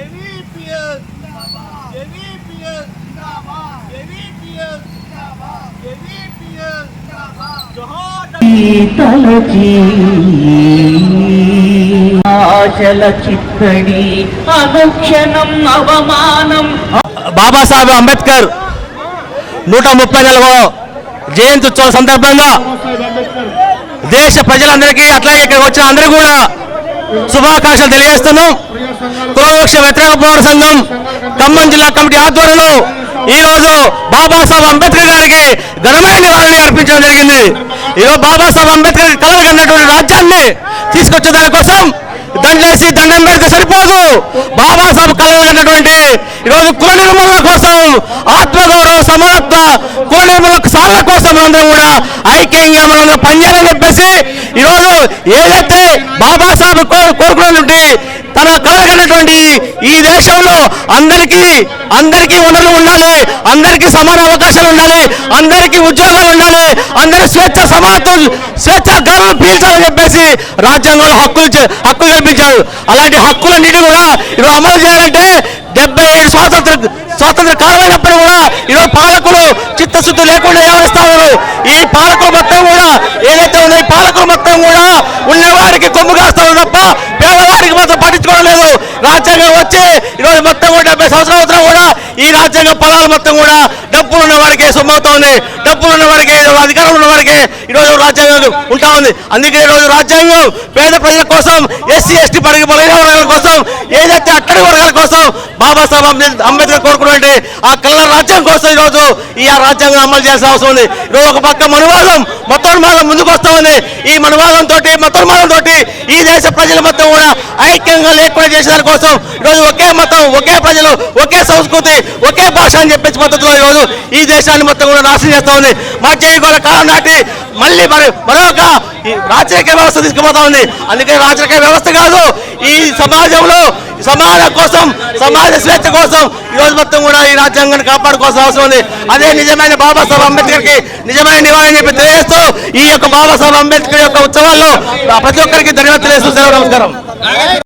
ఏవీపీఎస్ ఏవీపీఎస్ ఏవీపీఎస్ ఏవీపీఎస్ జోహార్ తలచి ఆశల చిత్తడి అనుక్షణం అవమానం. బాబాసాహెబ్ అంబేద్కర్ నూట ముప్పై నాలుగో జయంతి ఉత్సవం సందర్భంగా దేశ ప్రజలందరికీ అట్లాగే ఇక్కడికి వచ్చిన అందరికీ కూడా శుభాకాంక్షలు తెలియజేస్తున్నాం. కులవృక్ష వ్యతిరేక పోరాట సంఘం ఖమ్మం జిల్లా కమిటీ ఆధ్వర్యంలో ఈ రోజు బాబాసాహెబ్ అంబేద్కర్ గారికి ఘనమైన నివాళులు అర్పించడం జరిగింది. ఈరోజు బాబాసాహెబ్ అంబేద్కర్ కలలు కన్నటువంటి రాజ్యాన్ని తీసుకొచ్చే దానికోసం దండేసి దండం పెడితే సరిపోదు. బాబాసాహెబ్ కలలు కన్నటువంటి ఈరోజు కుల నిర్మూలన కోసం ఆత్మగౌరవ సమానత్వ కుల నిర్మూలన సాధన కోసం మనందరం కూడా ఐక్యంగా మనం పనిచేయాలని చెప్పేసి ఈరోజు ఏదైతే బాబాసాహెబ్ కోరుకున్నటువంటి తన కలగనటువంటి ఈ దేశంలో అందరికీ అందరికీ వనరులు ఉండాలి అందరికీ సమాన అవకాశాలు ఉండాలి అందరికీ ఉద్యోగాలు ఉండాలి అందరూ స్వేచ్ఛ సమానత్వం స్వేచ్ఛ గౌరవం పీల్చాలని చెప్పేసి రాజ్యాంగంలో హక్కులు హక్కులు కల్పించారు. అలాంటి హక్కులన్నిటి కూడా ఇవి అమలు చేయాలంటే డెబ్బై ఏడు స్వాతంత్ర స్వాతంత్ర కాలమైనప్పుడు కూడా ఈరోజు పాలకులు చిత్తశుద్ధి లేకుండా వ్యవహరిస్తా ఉన్నారు? ఈ పాలకులు మొత్తం కూడా ఏదైతే ఉందో ఈ పాలకులు మొత్తం కూడా ఉన్నవారికి కొమ్ము కాస్తారు తప్ప లేదు రాజ్యాంగం వచ్చి ఈరోజు మొత్తం కూడా డెబ్బై సంవత్సరాల కూడా ఈ రాజ్యాంగ పదాలు మొత్తం కూడా డబ్బులు ఉన్న వారికి సొమ్మవుతా ఉంది డబ్బులు ఉన్న వారికి అధికారం ఉన్న వారికి ఈరోజు రాజ్యాంగం ఉంటా ఉంది. అందుకే ఈరోజు రాజ్యాంగం పేద ప్రజల కోసం ఎస్సీ ఎస్టీ పడిగి బలైన వర్గాల కోసం ఏదైతే అట్టడి వర్గాల కోసం బాబాసాహెబ్ అంబేద్- అంబేద్కర్ కోరుకున్నటువంటి ఆ కళ్ళ రాజ్యాంగం కోసం ఈరోజు ఈ ఆ రాజ్యాంగం అమలు చేయాల్సిన అవసరం ఉంది. ఈరోజు ఒక పక్క మనువాదం మతోన్మాదం ముందుకు వస్తా ఉంది. ఈ మనువాదంతో తోటి మతోన్మాదం తోటి ఈ దేశ ప్రజల మొత్తం కూడా ఐక్యంగా లేకుండా చేసే కోసం ఈరోజు ఒకే మతం ఒకే ప్రజలు ఒకే సంస్కృతి ఒకే భాష అని చెప్పేసి పద్ధతిలో ఈరోజు ఈ దేశాన్ని మొత్తం కూడా నాశనం చేస్తా ఉంది. మధ్య యుగాల కాలం నాటి మళ్ళీ మరి మరొక ఈ రాజకీయ వ్యవస్థ తీసుకుపోతా ఉంది. అందుకే రాజకీయ వ్యవస్థ కాదు ఈ సమాజంలో సమాజం కోసం సమాజ స్వేచ్ఛ కోసం ఈ రోజు మొత్తం కూడా ఈ రాజ్యాంగాన్ని కాపాడుకోవాల్సిన అవసరం ఉంది. అదే నిజమైన బాబాసాహెబ్ అంబేద్కర్కి నిజమైన నివాళని చెప్పి తెలియజేస్తూ ఈ యొక్క బాబాసాహెబ్ అంబేద్కర్ యొక్క ఉత్సవాల్లో ప్రతి ఒక్కరికి ధన్యవాదాలు తెలియజేస్తూ సెలవు నమస్కారం.